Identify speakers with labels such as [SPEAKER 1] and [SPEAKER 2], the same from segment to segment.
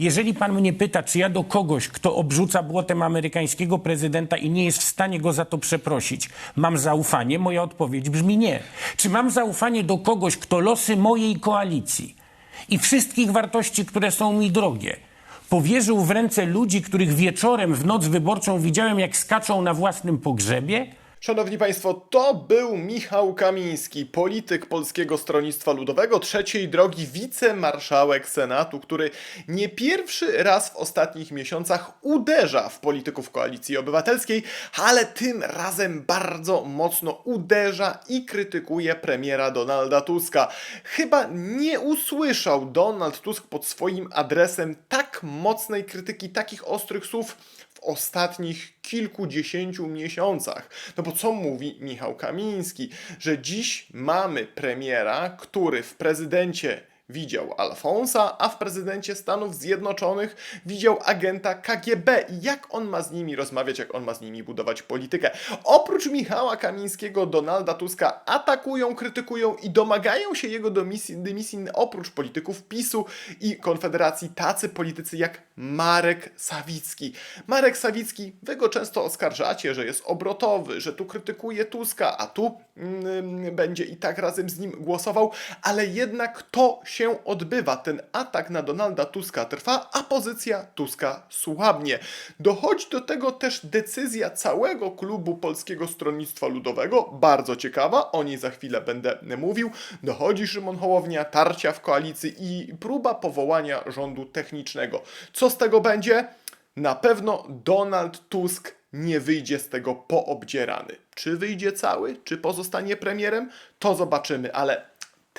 [SPEAKER 1] Jeżeli pan mnie pyta, czy ja do kogoś, kto obrzuca błotem amerykańskiego prezydenta i nie jest w stanie go za to przeprosić, mam zaufanie, moja odpowiedź brzmi nie. Czy mam zaufanie do kogoś, kto losy mojej koalicji i wszystkich wartości, które są mi drogie, powierzył w ręce ludzi, których wieczorem w noc wyborczą widziałem, jak skaczą na własnym pogrzebie?
[SPEAKER 2] Szanowni Państwo, to był Michał Kamiński, polityk Polskiego Stronnictwa Ludowego, trzeciej drogi, wicemarszałek Senatu, który nie pierwszy raz w ostatnich miesiącach uderza w polityków Koalicji Obywatelskiej, ale tym razem bardzo mocno uderza i krytykuje premiera Donalda Tuska. Chyba nie usłyszał Donald Tusk pod swoim adresem tak mocnej krytyki, takich ostrych słów w ostatnich kilkudziesięciu miesiącach. No bo co mówi Michał Kamiński? Że dziś mamy premiera, który w prezydencie widział Alfonsa, a w prezydencie Stanów Zjednoczonych widział agenta KGB. Jak on ma z nimi rozmawiać, jak on ma z nimi budować politykę? Oprócz Michała Kamińskiego, Donalda Tuska atakują, krytykują i domagają się jego dymisji, dymisji oprócz polityków PiSu i Konfederacji tacy politycy jak Marek Sawicki. Marek Sawicki, wy go często oskarżacie, że jest obrotowy, że tu krytykuje Tuska, a tu mm, będzie i tak razem z nim głosował, ale jednak to się odbywa. Ten atak na Donalda Tuska trwa, a pozycja Tuska słabnie. Dochodzi do tego też decyzja całego klubu Polskiego Stronnictwa Ludowego, bardzo ciekawa, o niej za chwilę będę mówił. Dochodzi Szymon Hołownia, tarcia w koalicji i próba powołania rządu technicznego. Co z tego będzie? Na pewno Donald Tusk nie wyjdzie z tego poobdzierany. Czy wyjdzie cały, czy pozostanie premierem? To zobaczymy, ale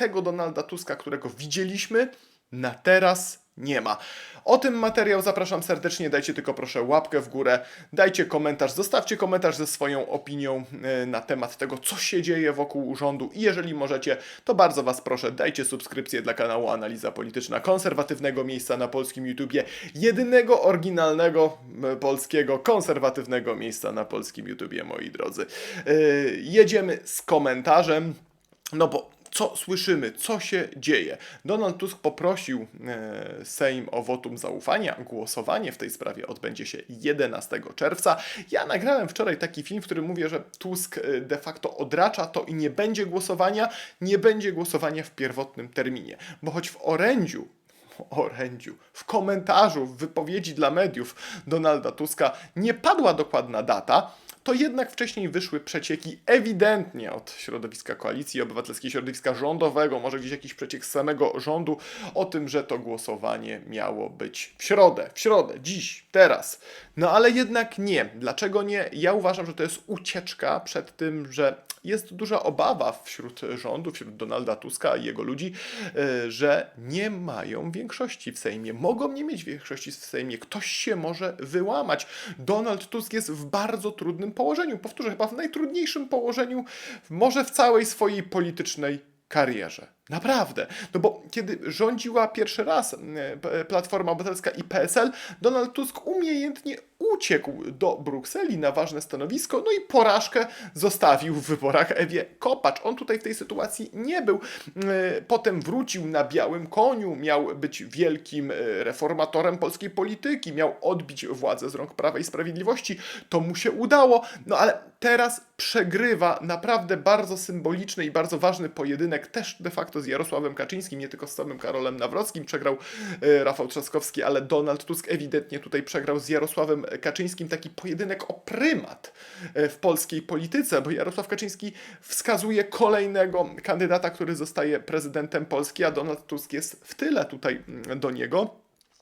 [SPEAKER 2] tego Donalda Tuska, którego widzieliśmy, na teraz nie ma. O tym materiał zapraszam serdecznie. Dajcie tylko proszę łapkę w górę, dajcie komentarz, zostawcie komentarz ze swoją opinią e, na temat tego, co się dzieje wokół rządu. I jeżeli możecie, to bardzo Was proszę, dajcie subskrypcję dla kanału Analiza Polityczna, konserwatywnego miejsca na polskim YouTubie, jedynego oryginalnego polskiego, konserwatywnego miejsca na polskim YouTubie, moi drodzy. E, Jedziemy z komentarzem. No bo co słyszymy, co się dzieje? Donald Tusk poprosił e, Sejm o wotum zaufania. Głosowanie w tej sprawie odbędzie się 11 czerwca. Ja nagrałem wczoraj taki film, w którym mówię, że Tusk e, de facto odracza to i nie będzie głosowania, nie będzie głosowania w pierwotnym terminie. Bo choć w orędziu orędziu. W komentarzu, w wypowiedzi dla mediów Donalda Tuska nie padła dokładna data, to jednak wcześniej wyszły przecieki ewidentnie od środowiska koalicji obywatelskiej, środowiska rządowego, może gdzieś jakiś przeciek z samego rządu o tym, że to głosowanie miało być w środę, w środę, dziś, teraz. No ale jednak nie. Dlaczego nie? Ja uważam, że to jest ucieczka przed tym, że jest duża obawa wśród rządu, wśród Donalda Tuska i jego ludzi, e, że nie mają większości w Sejmie. Mogą nie mieć większości w Sejmie. Ktoś się może wyłamać. Donald Tusk jest w bardzo trudnym położeniu. Powtórzę, chyba w najtrudniejszym położeniu, może w całej swojej politycznej karierze. Naprawdę. No bo kiedy rządziła pierwszy raz e, Platforma Obywatelska i PSL, Donald Tusk umiejętnie uciekł do Brukseli na ważne stanowisko, no i porażkę zostawił w wyborach Ewie Kopacz. On tutaj w tej sytuacji nie był. E, Potem wrócił na białym koniu, miał być wielkim e, reformatorem polskiej polityki, miał odbić władzę z rąk Prawa i Sprawiedliwości. To mu się udało, no ale teraz przegrywa naprawdę bardzo symboliczny i bardzo ważny pojedynek, też de facto z Jarosławem Kaczyńskim, nie tylko z samym Karolem Nawrockim przegrał e, Rafał Trzaskowski, ale Donald Tusk ewidentnie tutaj przegrał z Jarosławem Kaczyńskim taki pojedynek o prymat e, w polskiej polityce, bo Jarosław Kaczyński wskazuje kolejnego kandydata, który zostaje prezydentem Polski, a Donald Tusk jest w tyle tutaj mm, do niego.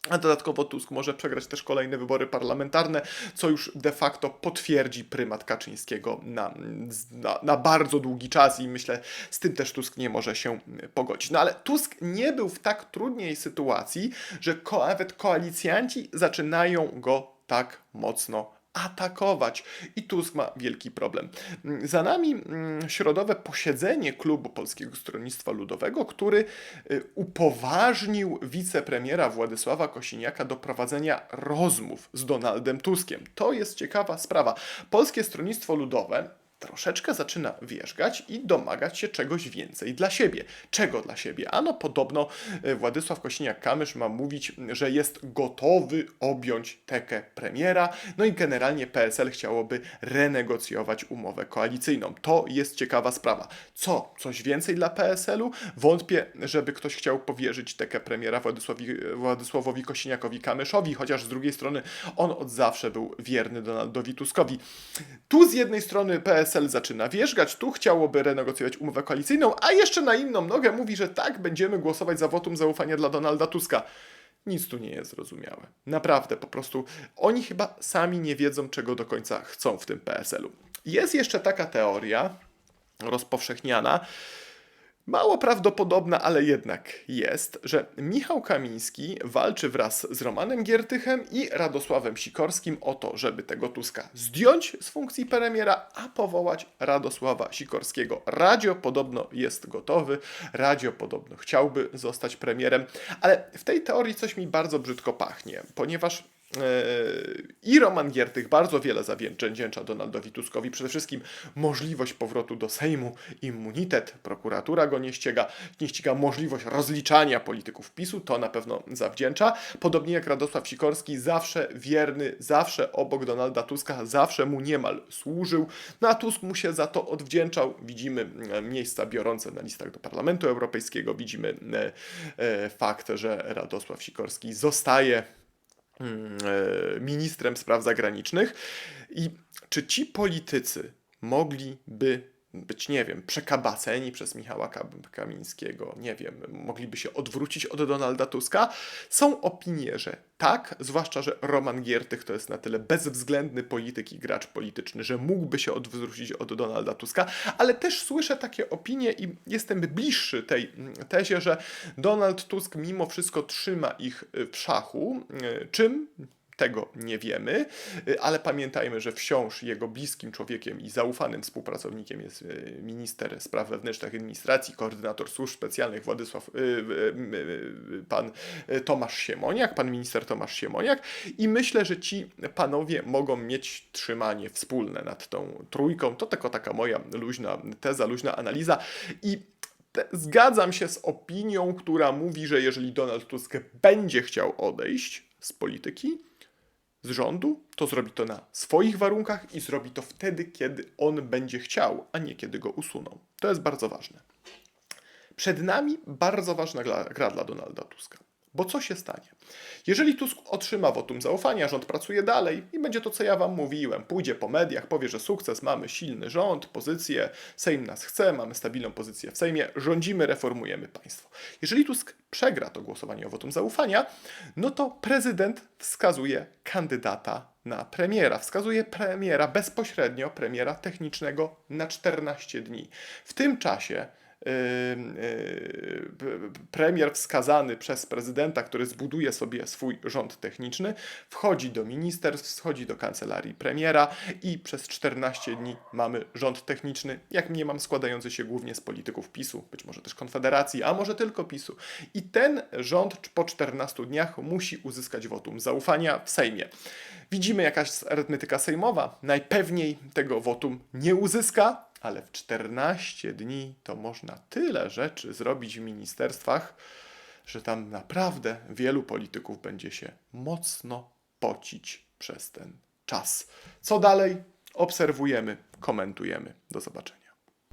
[SPEAKER 2] A dodatkowo Tusk może przegrać też kolejne wybory parlamentarne, co już de facto potwierdzi prymat Kaczyńskiego na, na, na, bardzo długi czas i myślę, z tym też Tusk nie może się pogodzić. No ale Tusk nie był w tak trudnej sytuacji, że ko nawet koalicjanci zaczynają go tak mocno atakować. I Tusk ma wielki problem. Za nami mm, środowe posiedzenie klubu Polskiego Stronnictwa Ludowego, który y, upoważnił wicepremiera Władysława Kosiniaka do prowadzenia rozmów z Donaldem Tuskiem. To jest ciekawa sprawa. Polskie Stronnictwo Ludowe troszeczkę zaczyna wierzgać i domagać się czegoś więcej dla siebie. Czego dla siebie? Ano podobno e, Władysław Kosiniak-Kamysz ma mówić, że jest gotowy objąć tekę premiera, no i generalnie PSL chciałoby renegocjować umowę koalicyjną. To jest ciekawa sprawa. Co? Coś więcej dla PSL-u? Wątpię, żeby ktoś chciał powierzyć tekę premiera Władysławowi, Władysławowi Kosiniakowi-Kamyszowi, chociaż z drugiej strony on od zawsze był wierny Donaldowi Tuskowi. Tu z jednej strony PSL zaczyna wierzgać, tu chciałoby renegocjować umowę koalicyjną, a jeszcze na inną nogę mówi, że tak, będziemy głosować za wotum zaufania dla Donalda Tuska. Nic tu nie jest zrozumiałe. Naprawdę, po prostu oni chyba sami nie wiedzą, czego do końca chcą w tym PSL-u. Jest jeszcze taka teoria rozpowszechniana, Mało prawdopodobna, ale jednak jest, że Michał Kamiński walczy wraz z Romanem Giertychem i Radosławem Sikorskim o to, żeby tego Tuska zdjąć z funkcji premiera, a powołać Radosława Sikorskiego. Radzio podobno jest gotowy, Radzio podobno chciałby zostać premierem, ale w tej teorii coś mi bardzo brzydko pachnie, ponieważ i Roman Giertych bardzo wiele zawdzięcza Donaldowi Tuskowi. Przede wszystkim możliwość powrotu do Sejmu, immunitet, prokuratura go nie ściga, nie ściga możliwość rozliczania polityków PiSu, to na pewno zawdzięcza. Podobnie jak Radosław Sikorski, zawsze wierny, zawsze obok Donalda Tuska, zawsze mu niemal służył. No a Tusk mu się za to odwdzięczał. Widzimy e, miejsca biorące na listach do Parlamentu Europejskiego, widzimy e, e, fakt, że Radosław Sikorski zostaje e, ministrem spraw zagranicznych. I czy ci politycy mogliby być, nie wiem, przekabaceni przez Michała Kam- Kamińskiego, nie wiem, mogliby się odwrócić od Donalda Tuska? Są opinie, że tak, zwłaszcza, że Roman Giertych to jest na tyle bezwzględny polityk i gracz polityczny, że mógłby się odwrócić od Donalda Tuska, ale też słyszę takie opinie i jestem bliższy tej tezie, że Donald Tusk mimo wszystko trzyma ich y, w szachu, y, czym tego nie wiemy, y, ale pamiętajmy, że wciąż jego bliskim człowiekiem i zaufanym współpracownikiem jest y, minister spraw wewnętrznych administracji, koordynator służb specjalnych Władysław, y, pan Tomasz Siemoniak, pan minister Tomasz Siemoniak i myślę, że ci panowie mogą mieć trzymanie wspólne nad tą trójką. To tylko taka moja luźna teza, luźna analiza i Zgadzam się z opinią, która mówi, że jeżeli Donald Tusk będzie chciał odejść z polityki, z rządu, to zrobi to na swoich warunkach i zrobi to wtedy, kiedy on będzie chciał, a nie kiedy go usuną. To jest bardzo ważne. Przed nami bardzo ważna gra, dla Donalda Tuska. Bo co się stanie? Jeżeli Tusk otrzyma wotum zaufania, rząd pracuje dalej i będzie to, co ja wam mówiłem. Pójdzie po mediach, powie, że sukces, mamy silny rząd, pozycję, Sejm nas chce, mamy stabilną pozycję w Sejmie, rządzimy, reformujemy państwo. Jeżeli Tusk przegra to głosowanie o wotum zaufania, no to prezydent wskazuje kandydata na premiera. Wskazuje premiera bezpośrednio, premiera technicznego na 14 dni. W tym czasie premier wskazany przez prezydenta, który zbuduje sobie swój rząd techniczny, wchodzi do ministerstw, wchodzi do kancelarii premiera i przez 14 dni mamy rząd techniczny, jak mniemam, składający się głównie z polityków PiSu, być może też Konfederacji, a może tylko PiSu. I ten rząd po 14 dniach musi uzyskać wotum zaufania w Sejmie. Widzimy jakaś arytmetyka sejmowa, najpewniej tego wotum nie uzyska, ale w 14 dni to można tyle rzeczy zrobić w ministerstwach, że tam naprawdę wielu polityków będzie się mocno pocić przez ten czas. Co dalej? Obserwujemy, komentujemy. Do zobaczenia.